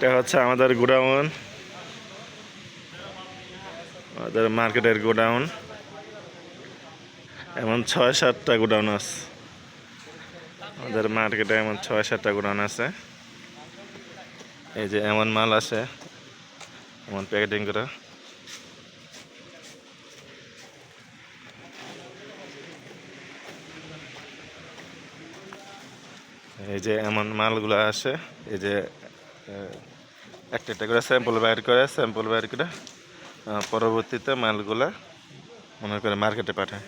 এটা হচ্ছে আমাদের গোডাউন। আমাদের মার্কেটের গোডাউন। এমন ছয়, সাতটা গোডাউন আছে আমাদের মার্কেটে এমন ছয়, সাতটা গোডাউন আছে। এই যে এমন মাল আছে এমন প্যাকেটিং করা। এই যে এমন মালগুলো আসে, এই যে একটা একটা করে স্যাম্পল বাইর করে স্যাম্পল বাইর করে পরবর্তীতে মালগুলা মনে করে মার্কেটে পাঠায়।